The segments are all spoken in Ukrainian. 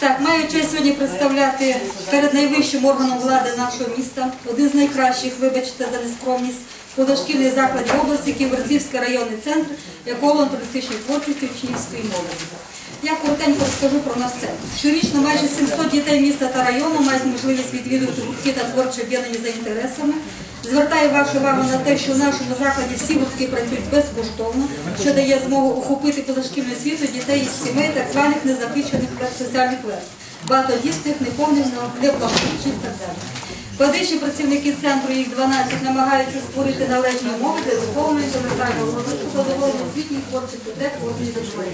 Так, маю честь сьогодні представляти перед найвищим органом влади нашого міста, один з найкращих, вибачте за нескромність, позашкільний заклад області, Ківерцівський районний центр еколого-туристичної творчості учнівської молоді. Я коротенько розкажу про наш центр. Щорічно майже 700 дітей міста та району мають можливість відвідувати гуртки та творчі об'єднані за інтересами. Звертаю вашу увагу на те, що в нашому закладі всі гуртки працюють безкоштовно, що дає змогу охопити позашкільну освіту дітей із сімей так званих незахищених соціальних верств, багатодітних, неповних, неблагополучних і так далі. Ведучі працівники центру, їх 12, намагаються створити належні умови для духовної та ментального розвитку задоволення освітніх творчих потреб кожної дитини.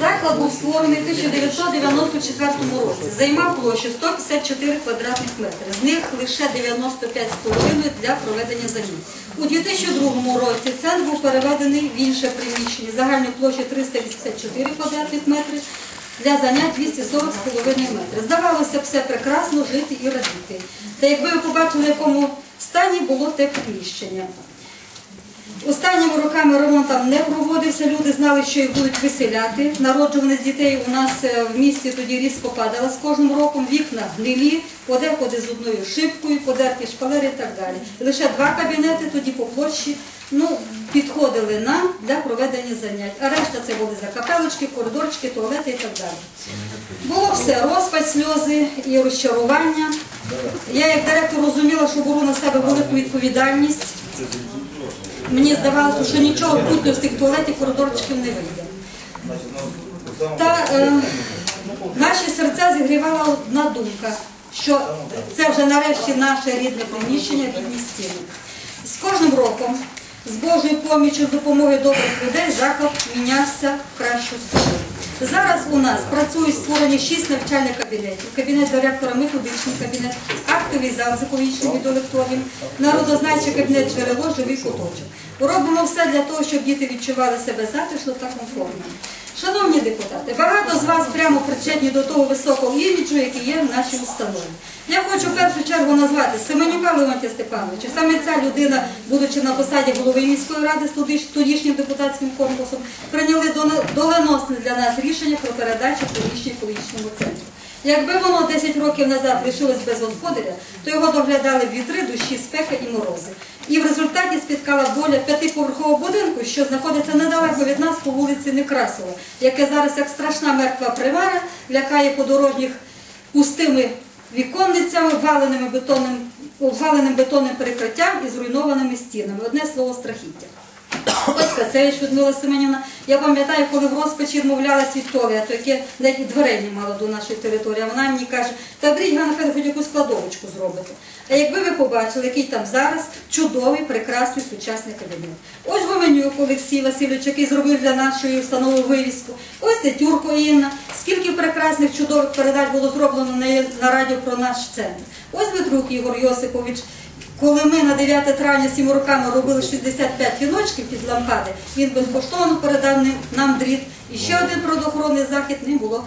Заклад був створений в 1994 році. Займав площу 154 квадратних метри. З них лише 95,5 для проведення занять. У 2002 році центр був переведений в інше приміщення. Загальною площею 384 квадратних метри. Для занять 240,5 метри. Здавалося б, все прекрасно жити і радіти. Та якби ви побачили, в якому стані було те приміщення. Останніми роками ремонт там не проводився, люди знали, що їх будуть виселяти. Народжуваність дітей у нас е, в місті тоді різко падала з кожним роком, вікна гнилі, подекуди з одною шибкою, подерті шпалери і так далі. Лише два кабінети тоді по площі ну, підходили нам для проведення занять. А решта це були закапелочки, коридорчики, туалети і так далі. Було все, розпач, сльози і розчарування. Я як директор розуміла, що беру на себе велику відповідальність. Мені здавалося, що нічого путнього з тих туалетів коридорчиків не вийде. Та е, наші серця зігрівала одна думка, що це вже нарешті наше рідне приміщення, рідні стіни. З кожним роком, з Божою поміччю, з допомогою добрих людей, заклад мінявся в кращу сторону. Зараз у нас працюють створені шість навчальних кабінетів. Кабінет директора, методичний кабінет, актовий зал з екологічним відеолекторієм, народознавчий кабінет джерело, живий куточок. Робимо все для того, щоб діти відчували себе затишно та комфортно. Шановні депутати, багато з вас прямо причетні до того високого іміджу, який є в нашій установі. Я хочу в першу чергу назвати Семенюка Леонтія Степановича. Саме ця людина, будучи на посаді голови міської ради з тодішнім депутатським корпусом, прийняли доленосне для нас рішення про передачу приміщень екологічному центру. Якби воно 10 років назад лишилось без господаря, то його доглядали вітри, дощі, спека і морози. І в спіткала доля п'ятиповерхового будинку, що знаходиться недалеко від нас по вулиці Некрасова, яке зараз як страшна мертва привара лякає подорожніх пустими віконницями, валеним бетонним, валеним бетонним перекриттям і зруйнованими стінами. Одне слово страхіття. Ось Кацевич Людмила Семенівна. Я пам'ятаю, коли в розпачі відмовлялась від туалету, яке навіть дверей не мало до нашої території. Вона мені каже, та беріть Ганна хоч якусь кладовочку зробите. А якби ви побачили, який там зараз чудовий, прекрасний сучасний кабінет. Ось Гоменюк Олексій Васильович, який зробив для нашої установи вивіску. Ось Тетюрко Інна. Скільки прекрасних чудових передач було зроблено на, радіо про наш центр. Ось Дмитрук Ігор Йосипович. Коли ми на 9 травня сім роками робили 65 віночків під лампади, він безкоштовно передав нам дріт. І ще один природоохоронний захід ним було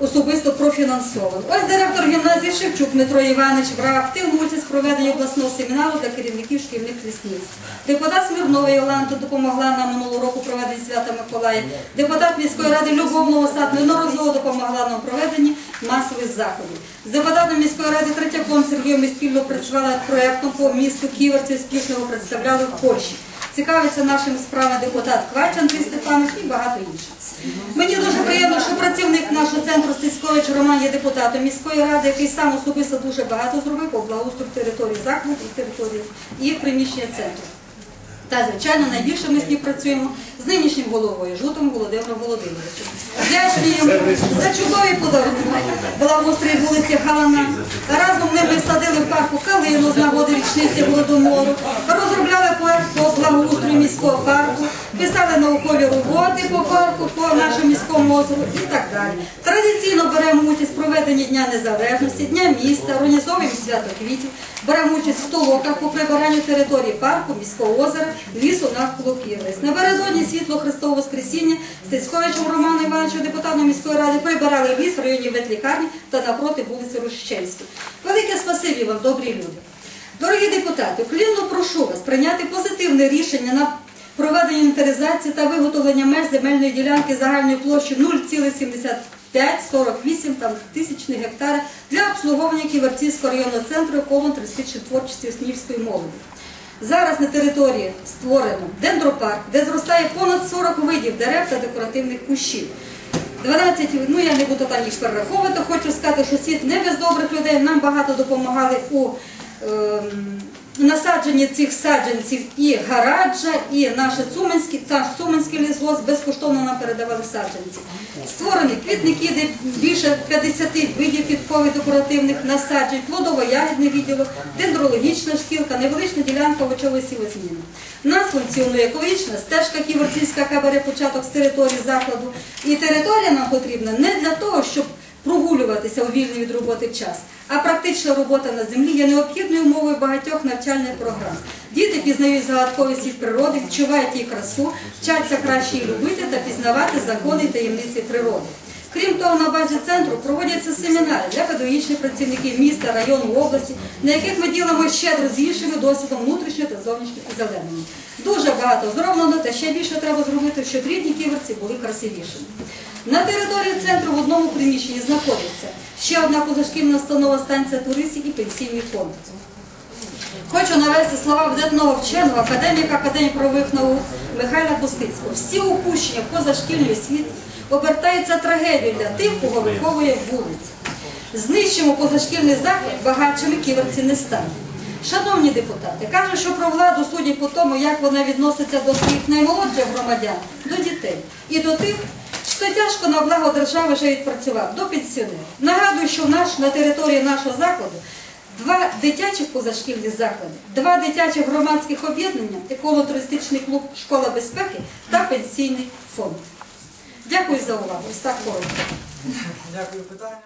особисто профінансовано. Ось директор гімназії Шевчук Дмитро Іванович брав активну участь в проведенні обласного семінару для керівників шкільних лісництв. Депутат Смірнова Йоланта допомогла нам минулого року проведенні свята Миколая. Депутат міської ради Любов Новосад неодноразово допомогла нам проведенні масових заходів. З депутатом міської ради Третьяком Сергієм ми спільно працювали над проєктом по місту Ківерці, успішно його представляли в Польщі. Цікавиться нашими справами депутат Квач Андрій Степанович і багато інших. Мені дуже приємно, що працівник нашого центру Стецькович Роман є депутатом міської ради, який сам особисто дуже багато зробив по благоустрою території закладу і території і приміщення центру. Та, звичайно, найбільше ми співпрацюємо з нинішнім головою Жутом Володимиром Володимировичем. Вдячні йому за чудові подарунки. Благоустрій вулиці Галана. Разом ми садили в парку калину з нагоди річниці Голодомору, писали роботи по парку, по нашому міському озеру і так далі. Традиційно беремо участь в проведенні Дня Незалежності, Дня міста, організовуємо свято квітів, беремо участь в толоках по прибиранню території парку, міського озера, лісу навколо Київлес. Напередодні світло Христового Воскресіння Стецьковичем Романом Івановичем, депутатом міської ради, прибирали ліс в районі ветлікарні та напроти вулиці Рощенської. Велике спасибі вам, добрі люди. Дорогі депутати, вклінно прошу вас прийняти позитивне рішення на проведення інвентаризації та виготовлення меж земельної ділянки загальною площею 0,7548 там, тисячних гектара для обслуговування Ківерцівського районного центру колон туристичної творчості Оснівської молоді. Зараз на території створено дендропарк, де зростає понад 40 видів дерев та декоративних кущів. 12, ну я не буду там їх перераховувати, хочу сказати, що світ не без добрих людей нам багато допомагали у ем, насадженні цих саджанців і Гараджа, і наше Цуманський, та Цуманський лісгосп безкоштовно нам передавали саджанці. Створені квітники, де більше 50 видів квіткових декоративних насаджень, плодово-ягідний відділок, дендрологічна шкілка, невеличка ділянка овочової сівозміни. Нас функціонує екологічна стежка Ківерцівська, яка бере початок з території закладу. І територія нам потрібна не для того, щоб прогулюватися у вільний від роботи час, а практична робота на землі є необхідною умовою багатьох навчальних програм. Діти пізнають загадковий світ природи, відчувають її красу, вчаться краще її любити та пізнавати закони таємниці природи. Крім того, на базі центру проводяться семінари для педагогічних працівників міста, району, області, на яких ми ділимо щедро з іншими досвідом внутрішнього та зовнішнього озеленення. Дуже багато зроблено, та ще більше треба зробити, щоб рідні ківерці були красивішими. На території центру в одному приміщенні знаходиться ще одна позашкільна установа станція туристів і пенсійний фонд. Хочу навести слова видатного вченого, академіка Академії правових наук Михайла Кустицького. Всі упущення позашкільної освіти обертаються трагедією для тих, кого виховує вулиця. Знищимо позашкільний заклад, багатшими ківерці не стануть. Шановні депутати, кажуть, що про владу судять по тому, як вона відноситься до своїх наймолодших громадян, до дітей і до тих, хто тяжко на благо держави вже відпрацював, до пенсіонерів. Нагадую, що наш, на території нашого закладу два дитячих позашкільні заклади, два дитячих громадських об'єднання, еколо-туристичний клуб Школа безпеки та пенсійний фонд. Дякую за увагу. Ось так. Дякую питання.